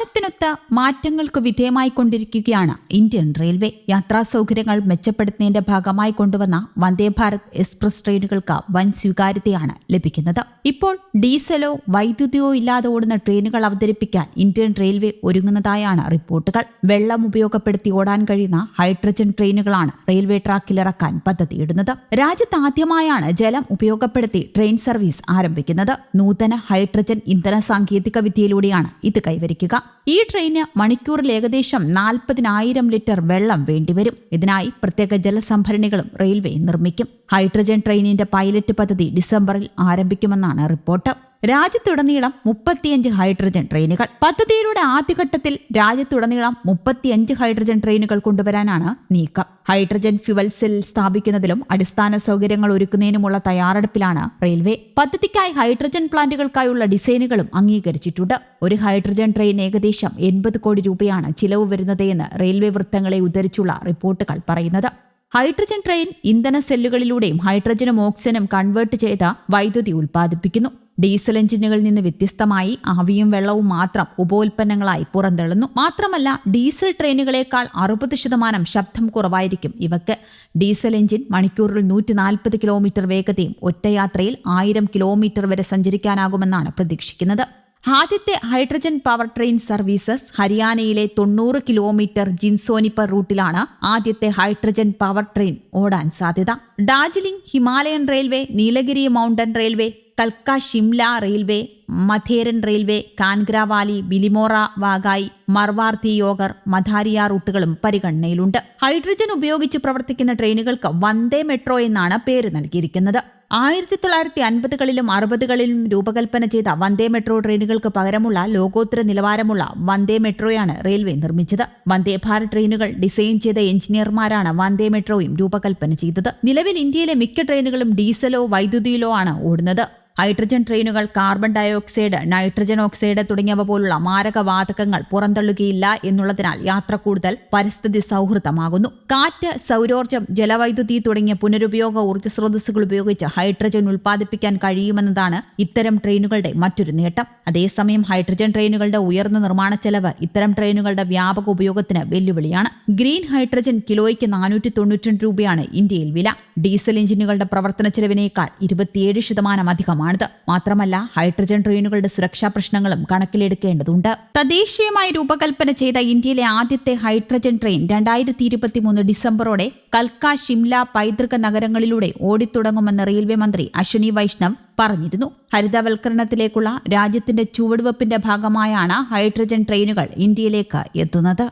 കാലത്തിനൊത്ത മാറ്റങ്ങൾക്ക് വിധേയമായി കൊണ്ടിരിക്കുകയാണ് ഇന്ത്യൻ റെയിൽവേ. യാത്രാ സൗകര്യങ്ങൾ മെച്ചപ്പെടുത്തുന്നതിന്റെ ഭാഗമായി കൊണ്ടുവന്ന വന്ദേ ഭാരത് എക്സ്പ്രസ് ട്രെയിനുകൾക്ക് വൻ സ്വീകാര്യതയാണ് ലഭിക്കുന്നത്. ഇപ്പോൾ ഡീസലോ വൈദ്യുതിയോ ഇല്ലാതെ ഓടുന്ന ട്രെയിനുകൾ അവതരിപ്പിക്കാൻ ഇന്ത്യൻ റെയിൽവേ ഒരുങ്ങുന്നതായാണ് റിപ്പോർട്ടുകൾ. വെള്ളം ഉപയോഗപ്പെടുത്തി ഓടാൻ കഴിയുന്ന ഹൈഡ്രജൻ ട്രെയിനുകളാണ് റെയിൽവേ ട്രാക്കിലിറക്കാൻ പദ്ധതിയിടുന്നത്. രാജ്യത്ത് ആദ്യമായാണ് ജലം ഉപയോഗപ്പെടുത്തി ട്രെയിൻ സർവീസ് ആരംഭിക്കുന്നത്. നൂതന ഹൈഡ്രജൻ ഇന്ധന സാങ്കേതിക വിദ്യയിലൂടെയാണ് ഇത് കൈവരിക്കുക. ഈ ട്രെയിന് മണിക്കൂറിൽ ഏകദേശം നാൽപ്പതിനായിരം ലിറ്റർ വെള്ളം വേണ്ടിവരും. ഇതിനായി പ്രത്യേക ജലസംഭരണികളും റെയിൽവേ നിർമ്മിക്കും. ഹൈഡ്രജൻ ട്രെയിനിന്റെ പൈലറ്റ് പദ്ധതി ഡിസംബറിൽ ആരംഭിക്കുമെന്നാണ് റിപ്പോർട്ട്. രാജ്യത്തുടനീളം മുപ്പത്തിയഞ്ച് ഹൈഡ്രജൻ ട്രെയിനുകൾ. പദ്ധതിയിലൂടെ ആദ്യഘട്ടത്തിൽ രാജ്യത്തുടനീളം മുപ്പത്തിയഞ്ച് ഹൈഡ്രജൻ ട്രെയിനുകൾ കൊണ്ടുവരാനാണ് നീക്കം. ഹൈഡ്രജൻ ഫ്യുവൽ സെൽ സ്ഥാപിക്കുന്നതിലും അടിസ്ഥാന സൗകര്യങ്ങൾ ഒരുക്കുന്നതിനുമുള്ള തയ്യാറെടുപ്പിലാണ് റെയിൽവേ. പദ്ധതിക്കായി ഹൈഡ്രജൻ പ്ലാന്റുകൾക്കായുള്ള ഡിസൈനുകളും അംഗീകരിച്ചിട്ടുണ്ട്. ഒരു ഹൈഡ്രജൻ ട്രെയിൻ ഏകദേശം എൺപത് കോടി രൂപയാണ് ചിലവ് വരുന്നതെന്ന് റെയിൽവേ വൃത്തങ്ങളെ ഉദ്ധരിച്ചുള്ള റിപ്പോർട്ടുകൾ പറയുന്നത്. ഹൈഡ്രജൻ ട്രെയിൻ ഇന്ധന സെല്ലുകളിലൂടെയും ഹൈഡ്രജനും ഓക്സിജനും കൺവേർട്ട് ചെയ്ത വൈദ്യുതി ഉൽപ്പാദിപ്പിക്കുന്നു. ഡീസൽ എഞ്ചിനുകളിൽ നിന്ന് വ്യത്യസ്തമായി ആവിയും വെള്ളവും മാത്രം ഉപോൽപ്പന്നങ്ങളായി പുറന്തള്ളുന്നു. മാത്രമല്ല ഡീസൽ ട്രെയിനുകളേക്കാൾ അറുപത് ശതമാനം ശബ്ദം കുറവായിരിക്കും ഇവക്ക്. ഡീസൽ എഞ്ചിൻ മണിക്കൂറിൽ നൂറ്റി നാൽപ്പത് കിലോമീറ്റർ വേഗതയും ഒറ്റയാത്രയിൽ ആയിരം കിലോമീറ്റർ വരെ സഞ്ചരിക്കാനാകുമെന്നാണ് പ്രതീക്ഷിക്കുന്നത്. ആദ്യത്തെ ഹൈഡ്രജൻ പവർ ട്രെയിൻ സർവീസസ് ഹരിയാനയിലെ തൊണ്ണൂറ് കിലോമീറ്റർ ജിൻസോനിപ്പർ റൂട്ടിലാണ് ആദ്യത്തെ ഹൈഡ്രജൻ പവർ ട്രെയിൻ ഓടാൻ സാധ്യത. Darjeeling Himalayan railway Nilgiri mountain railway കൽക്ക Shimla railway Matheran railway Kangra valley Bilimora Waghai മർവാർത്തി യോഗർ മധാരിയ റൂട്ടുകളും പരിഗണനയിലുണ്ട്. ഹൈഡ്രജൻ ഉപയോഗിച്ച് പ്രവർത്തിക്കുന്ന ട്രെയിനുകൾക്ക് വന്ദേ മെട്രോ എന്നാണ് പേര് നൽകിയിരിക്കുന്നത്. ആയിരത്തി തൊള്ളായിരത്തി അൻപതുകളിലും അറുപതുകളിലും രൂപകൽപ്പന ചെയ്ത വന്ദേ മെട്രോ ട്രെയിനുകൾക്ക് പകരമുള്ള ലോകോത്തര നിലവാരമുള്ള വന്ദേ മെട്രോയാണ് റെയിൽവേ നിർമ്മിച്ചത്. വന്ദേ ഭാരത് ട്രെയിനുകൾ ഡിസൈൻ ചെയ്ത എഞ്ചിനീയർമാരാണ് വന്ദേ മെട്രോയും രൂപകൽപ്പന ചെയ്തത്. നിലവിൽ ഇന്ത്യയിലെ മിക്ക ട്രെയിനുകളും ഡീസലോ വൈദ്യുതിയിലോ ആണ് ഓടുന്നത്. ഹൈഡ്രജൻ ട്രെയിനുകൾ കാർബൺ ഡയോക്സൈഡ് നൈട്രജൻ ഓക്സൈഡ് തുടങ്ങിയവ പോലുള്ള മാരകവാതകങ്ങൾ പുറന്തള്ളുകയില്ല എന്നുള്ളതിനാൽ യാത്ര കൂടുതൽ പരിസ്ഥിതി സൗഹൃദമാകുന്നു. കാറ്റ് സൗരോർജം ജലവൈദ്യുതി തുടങ്ങിയ പുനരുപയോഗ ഊർജ സ്രോതസ്സുകൾ ഉപയോഗിച്ച് ഹൈഡ്രജൻ ഉൽപ്പാദിപ്പിക്കാൻ കഴിയുമെന്നതാണ് ഇത്തരം ട്രെയിനുകളുടെ മറ്റൊരു നേട്ടം. അതേസമയം ഹൈഡ്രജൻ ട്രെയിനുകളുടെ ഉയർന്ന നിർമ്മാണ ചെലവ് ഇത്തരം ട്രെയിനുകളുടെ വ്യാപക ഉപയോഗത്തിന് വെല്ലുവിളിയാണ്. ഗ്രീൻ ഹൈഡ്രജൻ കിലോയ്ക്ക് നാനൂറ്റി തൊണ്ണൂറ്റി രൂപയാണ് ഇന്ത്യയിൽ വില. ഡീസൽ എഞ്ചിനുകളുടെ പ്രവർത്തന ചെലവിനേക്കാൾ ഇരുപത്തിയേഴ് ശതമാനം അധികമാണിത് മാത്രമല്ല ഹൈഡ്രജൻ ട്രെയിനുകളുടെ സുരക്ഷാ പ്രശ്നങ്ങളും കണക്കിലെടുക്കേണ്ടതുണ്ട്. തദ്ദേശീയമായി രൂപകൽപ്പന ചെയ്ത ഇന്ത്യയിലെ ആദ്യത്തെ ഹൈഡ്രജൻ ട്രെയിൻ രണ്ടായിരത്തി ഇരുപത്തിമൂന്ന് ഡിസംബറോടെ കൽക്ക ഷിംല പൈതൃക നഗരങ്ങളിലൂടെ ഓടിത്തുടങ്ങുമെന്ന് റെയിൽവേ മന്ത്രി അശ്വനി വൈഷ്ണവ് പറഞ്ഞിരുന്നു. ഹരിതവൽക്കരണത്തിലേക്കുള്ള രാജ്യത്തിന്റെ ചുവടുവെപ്പിന്റെ ഭാഗമായാണ് ഹൈഡ്രജൻ ട്രെയിനുകൾ ഇന്ത്യയിലേക്ക് എത്തുന്നത്.